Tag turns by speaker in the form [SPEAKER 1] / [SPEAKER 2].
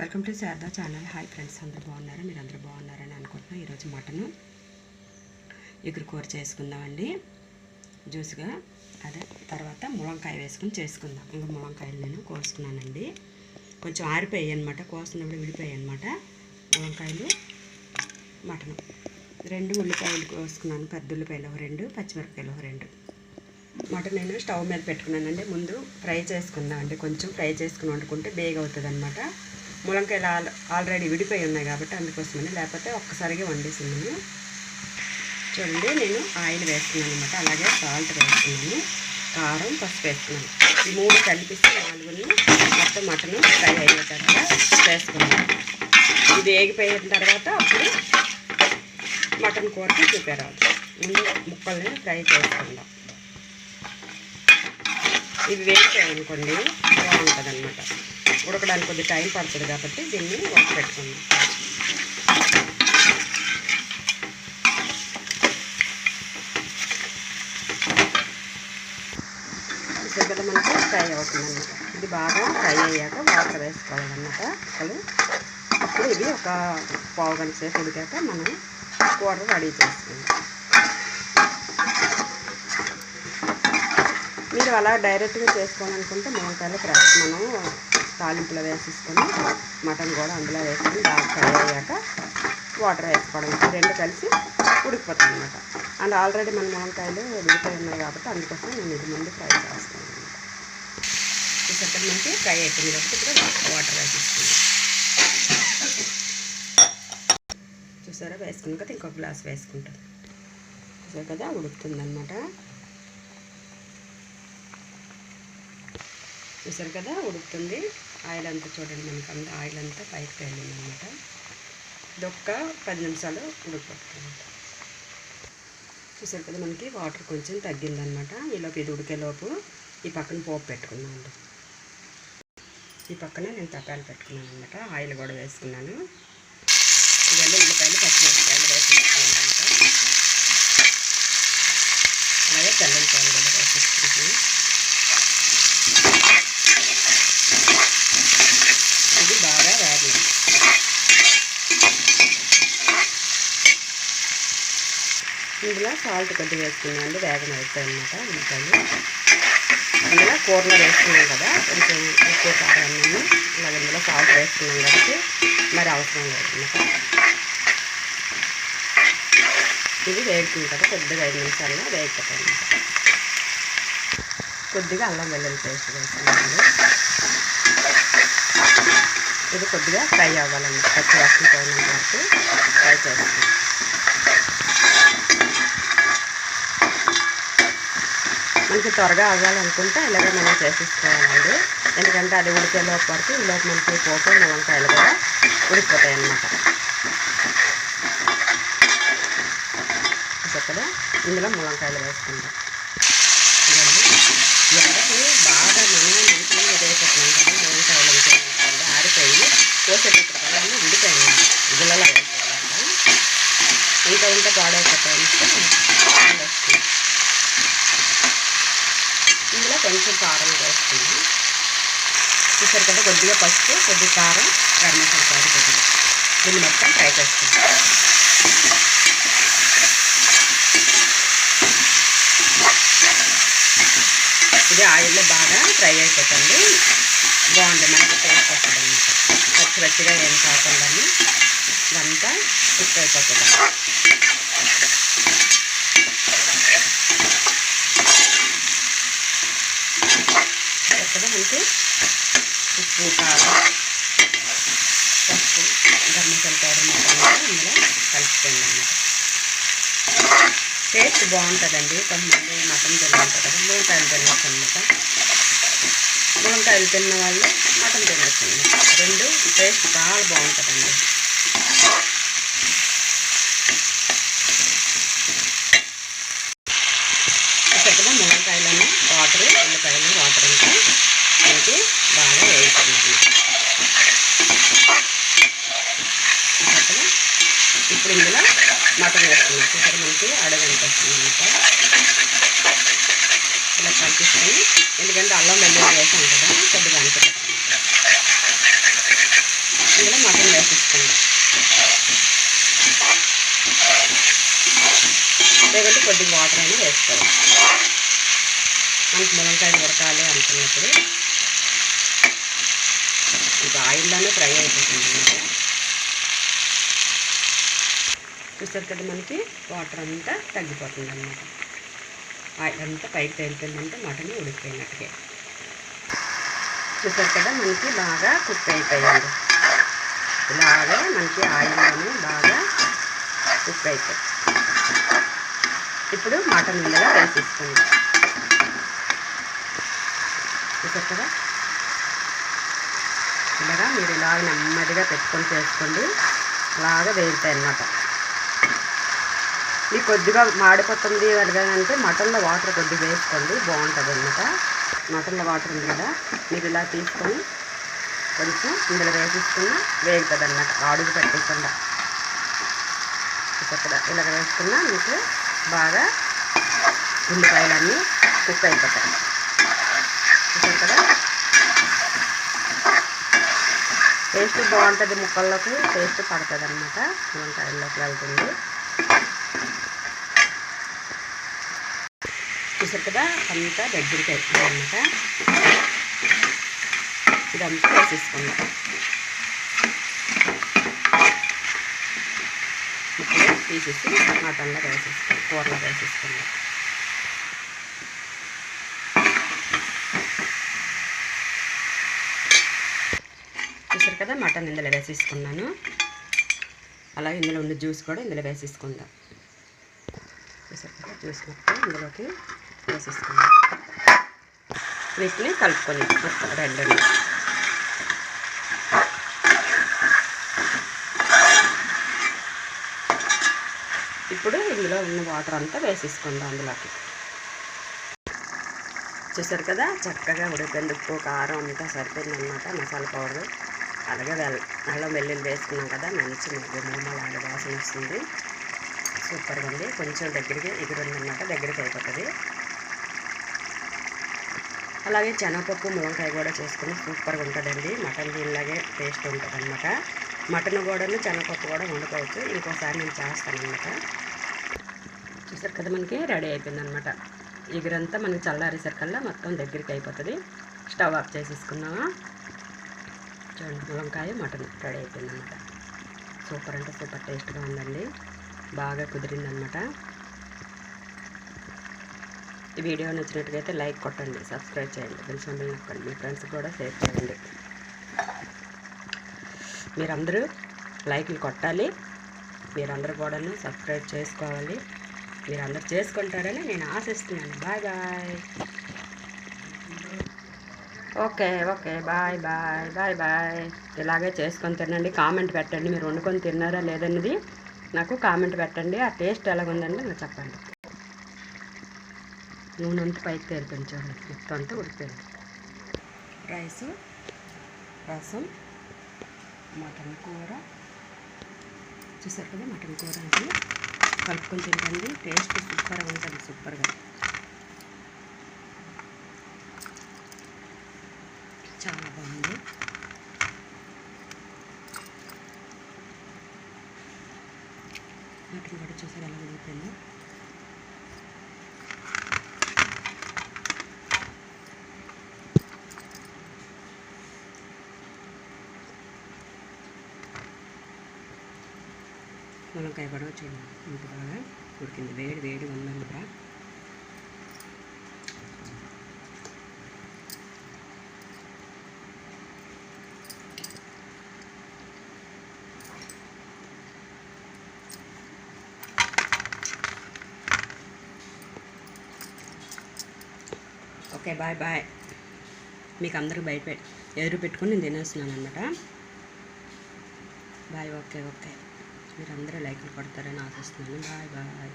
[SPEAKER 1] Welcome to Sharada channel. Hi friends అందరు బాగున్నారా? మీరు అందరూ బాగున్నారని అనుకుంటున్నాను ఈరోజు మటను ఎగురు కూర చేసుకుందామండి. జ్యూస్గా అదే తర్వాత ములంకాయ వేసుకుని చేసుకుందాం. ఇంకా ములంకాయలు నేను కోసుకున్నానండి. కొంచెం ఆరిపోయాయి అనమాట కోస్తున్నప్పుడు విడిపోయాయి అనమాట ములంకాయలు మటను. రెండు ఉల్లిపాయలు కోసుకున్నాను పెద్ద ఉల్లిపాయలు ఒక రెండు పచ్చిమిరపకాయలు ఒక రెండు. మటన్ నేను స్టవ్ మీద పెట్టుకున్నానండి. ముందు ఫ్రై చేసుకుందామండి. కొంచెం ఫ్రై చేసుకుని వండుకుంటే బేగ్ అవుతుంది అనమాట ములంకాయలు ఆల్ ఆల్రెడీ విడిపోయి ఉన్నాయి కాబట్టి అందుకోసమని లేకపోతే ఒక్కసారిగా వండేసింది చూడండి నేను ఆయిల్ వేస్తున్నాను అనమాట అలాగే సాల్ట్ వేస్తున్నాను. కారం పసుపు వేస్తున్నాను. ఈ మూడు కలిపిస్తే నాలుగుని మొత్తం మటన్ ఫ్రై అయ్యేటట్టుగా చేసుకున్నాను ఇది వేగిపోయిన తర్వాత అప్పుడు మటన్ కూరకి చూపారు ముందు ముక్కల్ని ఫ్రై చేసుకుందాం. ఇవి వేసాయి చేయాలనుకోండి బాగుంటుంది అనమాట ఉడకడానికి కొద్ది టైం పడుతుంది కాబట్టి దీన్ని ఉడక పెట్టుకుందాం. దగ్గర మనకి ఫ్రై అవుతుందన్నమాట. ఇది బాగా ఫ్రై అయ్యాక వాటర్ వేసుకోవాలన్నమాట అసలు. అప్పుడు ఇది ఒక పావు గంట సేపు ఉడికాక మనం కూర రెడీ చేసుకుందాం. మీరు అలా డైరెక్ట్గా చేసుకోవాలనుకుంటే మునక్కాయలు ఫ్రెష్. మనం తాలింపులో వేసేసుకొని మటన్ కూడా అందులో వేసుకొని బాగా ఫ్రై అయ్యాక వాటర్ వేసుకోవడం. రెండు కలిసి ఉడికిపోతుంది అనమాట అండ్ ఆల్రెడీ మన మునక్కాయలు ఉడికిపోయి ఉన్నాయి కాబట్టి అందుకోసం నేను ఇది ముందు ఫ్రై చేస్తాను అనమాట చూసాక మనకి ఫ్రై అయిపోయింది కాబట్టి ఇప్పుడు వాటర్ వేసేసుకుంది. చూసారా? వేసుకున్నాక కదా ఇంకొక గ్లాస్ వేసుకుంటాను. చూసారు కదా? ఉడుకుతుంది అనమాట చూసారు కదా ఉడుకుతుంది. ఆయిల్ అంతా చూడండి మనకు అంత ఆయిల్ అంతా పైకి వెళ్ళింది అనమాట ఇదొక్క పది నిమిషాలు ఉడికిపోతుంది. చూసారు కదా మనకి వాటర్ కొంచెం తగ్గిందనమాట ఈలోపు ఇది ఉడికేలోపు ఈ పక్కన పోపు పెట్టుకున్నాను ఈ పక్కన నేను తపాలు పెట్టుకున్నాను అనమాట ఆయిల్ కూడా వేసుకున్నాను. ఇవన్నీ ఉల్లిపాయలు పచ్చిమిరపకాయలు వేసుకున్నాను అనమాట అలాగే తెల్లంపాయలు కూడా వేసుకున్నాను ఇది బాగా వేగింది ఇందులో సాల్ట్ కొద్దిగా వేసుకున్నాను. వేగన అవుతాయి అనమాట ఉల్లిపాయలు అందులో కూరలో వేసుకున్నాం కదా. కొంచెం ఎక్కువ కారం అన్నీ. ఇలాగ ఇందులో సాల్ట్ వేసుకున్నాం కాబట్టి మరి అవసరం లేదన్నమాట. ఇది వేగుతుంది కదా. కొద్దిగా ఐదు నిమిషాల్లో వేగిపోతాయి అనమాట కొద్దిగా అల్లం వెల్లుల్లి పేస్ట్ వేసుకున్నాను ఇది కొద్దిగా ఫ్రై అవ్వాలన్నమాట. పచ్చి వాసన పోయినంత వరకు ఫ్రై చేస్తాను. మనకి త్వరగా అవ్వాలనుకుంటే ఇలాగే మనం చేసేసుకోవాలండి. ఎందుకంటే అది ఉడికే లోపు వరకు ఈ లోపు మనకి పోపు ములంకాయలు కూడా ఉడికిపోతాయి అన్నమాట. చెప్పదా ఇందులో ములంకాయలు వేసుకుంటాం ఇదండి ఎండకి బాగా మనం మంచిగా వేసేస్తున్నాం కదా ములంకాయలు అనుకుంటుంది ఆరిపోయి కోసేటప్పుడు కదా అన్నీ విడిపోయింది గుళ్ళలో వేసేయాలంట ఇంకా ఉంటే పాడైపోతాయి వేస్తుంది ఇందులో కొంచెం కారం వేస్తుంది చూసారు కొద్దిగా పసుపు కొద్దిగా కారం గరం మసాలా పౌడర్ కొద్దిగా. దీన్ని మొత్తం ఫ్రై చేస్తాను ఇది ఆయిల్లో బాగా ఫ్రై అయిపోతుంది. బాగుంది మనకి టేస్ట్ వస్తుంది అనమాట పచ్చి పచ్చిగా ఏం కాకుండా ఇదంతా కుక్ అయిపోతుంది. ఎక్కడ మనకి ఉప్పు కారం పసుపు గరం మసాలా పౌడర్ మొత్తం ఇందులో కలుపుకోండి అన్నమాట టేస్ట్ బాగుంటుందండి. కొంతమంది మటన్ తినవచ్చు కదా మునక్కాయలు తినవచ్చు అనమాట మునకాయలు తిన్న వాళ్ళు మటన్ తినవచ్చు అనమాట రెండు టేస్ట్ చాలా బాగుంటుందండి. ఇప్పుడు ఇందులో మటన్ వేస్తున్నాం. చూసారు మనకి అడగనిపిస్తుంది ఇలా కనిపిస్తుంది ఎందుకంటే అల్లం వెళ్ళి వేసాం కదా కొద్దిగా అనిపిస్తుంది ఇందులో మటన్ వేసిస్తుంది లేదంటే కొద్దిగా వాటర్ అయినా వేసుకోవాలి. మనకి మునక్కాయలు ఉడకాలి అనుకున్నప్పుడు. ఇంకా ఆయిల్లోనే ఫ్రై అయిపోతుంది చూసారు కదా మనకి వాటర్ అంతా తగ్గిపోతుంది అనమాట ఆయిల్ అంతా పైకి తేలిపోయిందంటే మటన్ ఉడికిపోయినట్టుగా చూసారు కదా మనకి బాగా కుక్ అయిపోయింది. ఇలాగా మనకి ఆయిల్లోనే బాగా కుక్ అయిపోయింది. ఇప్పుడు మటన్ ఇందులో వేసేసుకుందాం. చూసారు కదా? ఇలాగా మీరు ఇలాగ నెమ్మదిగా పెట్టుకొని చేసుకోండి. అలాగా వేగుతాయి అన్నమాట మీకు కొద్దిగా మాడిపోతుంది అంటే మటన్లో వాటర్ కొద్దిగా వేసుకోండి. బాగుంటుంది అన్నమాట మటన్లో వాటర్ ఉంది కదా మీరు ఇలా తీసుకొని కొంచెం ఇందులో వేసేసుకున్న వేగుతుంది అన్నమాట ఆడుగు పెట్టకుండా. ఇక్కడ ఇలా వేసుకున్నా మీకు బాగా ఉల్లిపాయలన్నీ కుక్ అయిపోతాయి. చూసారు కదా? టేస్ట్ బాగుంటుంది ముక్కల్లోకి టేస్ట్ పడుతుంది అనమాట వంకాయల్లోకి వెళ్తుంది. చూసారు కదా అంతా దగ్గరికి అవుతుంది అనమాట ఇదంతా వేసేసుకుందాం ఇప్పుడు తీసేసి మటన్లో వేసేసుకుందాం కూరలో వేసేసుకుందాం. చూసారు కదా మటన్ ఇందులో వేసేసుకున్నాను. అలాగే ఇందులో ఉన్న జ్యూస్ కూడా ఇందులో వేసేసుకుందాం. కట్ కదా మొత్తం ఇందులోకి వేసేసుకుందాం. వీటిని కలుపుకొని మొత్తం రెండు ఇప్పుడు ఇందులో ఉన్న వాటర్ అంతా వేసేసుకుందాం అందులోకి. చూసారు కదా చక్కగా ఉడిపోయింది ఉప్పు కారం అంతా సరిపోయింది అనమాట మసాలా పౌడర్. అలాగే వెల్ అల్లం వెల్లుల్లి వేసుకున్నాం కదా మంచి గుమ్మలాడే వాసన వస్తుంది. సూపర్గా ఉంది. కొంచెం దగ్గరికి ఎగురుందన్నమాట దగ్గరికి అయిపోతుంది. అలాగే శనగపప్పు మునక్కాయ కూడా చేసుకుని సూపర్గా ఉంటుందండి. మటన్ దీనిలాగే టేస్ట్ ఉంటుంది అనమాట మటన్ కూడా శనగపప్పు కూడా వండుకోవచ్చు. ఇంకోసారి నేను చేస్తాను అనమాట చూసారు కదా మనకి రెడీ అయిపోయింది అనమాట ఎగురంతా మనకి చల్లారేసరికల్లా మొత్తం దగ్గరికి అయిపోతుంది. స్టవ్ ఆఫ్ చేసేసుకున్నామా చూడండి ములంకాయ మటన్ రెడీ అయిపోయింది అనమాట సూపర్ అంటే సూపర్ టేస్ట్గా ఉందండి. బాగా కుదిరిందనమాట ఈ వీడియో నచ్చినట్టుగైతే లైక్ కొట్టండి సబ్స్క్రైబ్ చేయండి బెల్ సింబల్ నొక్కండి మీ ఫ్రెండ్స్ కూడా షేర్ చేయండి. మీరందరూ లైక్లు కొట్టాలి మీరందరూ కూడా సబ్స్క్రైబ్ చేసుకోవాలి మీరందరూ చేసుకుంటారని నేను ఆశిస్తున్నాను. Bye bye. Okay okay bye bye bye bye. ఇలాగే చేసుకొని తినండి కామెంట్ పెట్టండి మీరు వండుకొని తిన్నారా లేదన్నది నాకు కామెంట్ పెట్టండి ఆ టేస్ట్ ఎలాగుందండి నాకు చెప్పండి. నూనె అంతా పైకి తేలిపోయింది చూడండి మొత్తం అంతా ఉడిపోయింది రైసు రసం మటన్ కూర. చూసారు కదా మటన్ కూర అది కలుపుకొని తింటండి టేస్ట్ సూపర్గా ఉంటుంది సూపర్గా. చాలా బాగుంది. వాటిని కూడా చూసారు ఎలా ఉడిపోయిందో మునక్కాయ కూడా చూడండి. ఇంత బాగా ఉడికింది. వేడి వేడి ఉందండి బ్రా. Okay bye bye. మీకు అందరూ బయట పెట్ ఎదురు పెట్టుకుని నేను తినేస్తున్నాను అనమాట బాయ్ ఓకే ఓకే. మీరు అందరూ లైక్లు కొడతారని ఆశిస్తున్నాను. Bye bye.